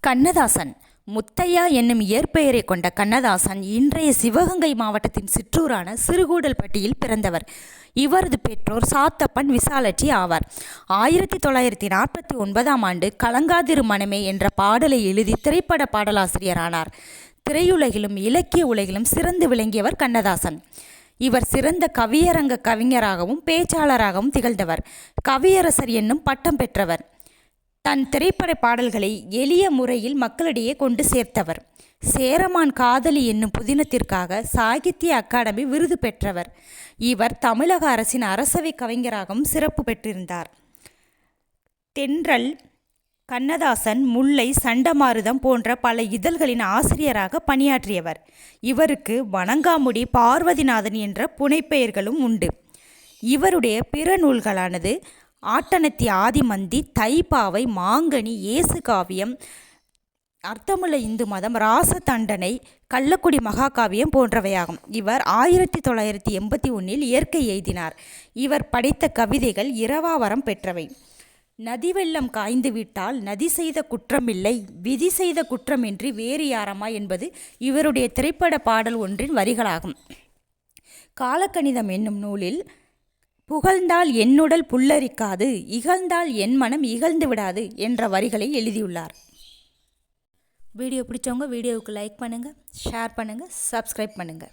கண்ணதாசன். முத்தையா என்னும் இயற்பெயரை கொண்ட கண்ணதாசன் இன்றைய சிவகங்கை மாவட்டத்தின் சிற்றூரான சிறுகூடல்பட்டியில் பிறந்தவர். இவரது பெற்றோர் சாத்தப்பன் விசாலட்சி ஆவார். ஆயிரத்தி தொள்ளாயிரத்தி நாற்பத்தி ஒன்பதாம் ஆண்டு கலங்காதிரு மனமே என்ற பாடலை எழுதி திரைப்பட பாடலாசிரியரானார். திரையுலகிலும் இலக்கிய உலகிலும் சிறந்து விளங்கியவர் கண்ணதாசன். இவர் சிறந்த கவியரங்க கவிஞராகவும் பேச்சாளராகவும் திகழ்ந்தவர். கவியரசர் என்னும் பட்டம் பெற்றவர். தன் திரைப்பட பாடல்களை எளிய முறையில் மக்களிடையே கொண்டு சேர்த்தவர். சேரமான் காதலி என்னும் புதினத்திற்காக சாகித்ய அகாடமி விருது பெற்றவர். இவர் தமிழக அரசின் அரசவை கவிஞராகவும் சிறப்பு பெற்றிருந்தார். தென்றல் கண்ணதாசன் முல்லை சண்டமாருதம் போன்ற பல இதழ்களின் ஆசிரியராக பணியாற்றியவர். இவருக்கு வணங்காமுடி பார்வதிநாதன் என்ற புனைப்பெயர்களும் உண்டு. இவருடைய பிற நூல்களானது ஆட்டனத்தி ஆதிமந்தி தைப்பாவை மாங்கனி இயேசு காவியம் அர்த்தமுள்ள இந்து மதம் ராச தண்டனை கள்ளக்குடி மகாகாவியம் போன்றவையாகும். இவர் ஆயிரத்தி தொள்ளாயிரத்தி எண்பத்தி ஒன்றில் இயற்கை எய்தினார். இவர் படைத்த கவிதைகள் இரவாவரம் பெற்றவை. நதி வெள்ளம் காய்ந்து விட்டால் நதி செய்த குற்றமில்லை விதி செய்த குற்றமின்றி வேறு யாரமா என்பது இவருடைய திரைப்பட பாடல் ஒன்றின் வரிகளாகும். காலக்கணிதம் என்னும் நூலில் புகழ்ந்தால் என்னுடல் புல்லரிக்காது இகழ்ந்தால் என் மனம் இகழ்ந்து விடாது என்ற வரிகளை எழுதியுள்ளார். வீடியோ பிடிச்சவங்க வீடியோவுக்கு லைக் பண்ணுங்கள் ஷேர் பண்ணுங்கள் சப்ஸ்கிரைப் பண்ணுங்கள்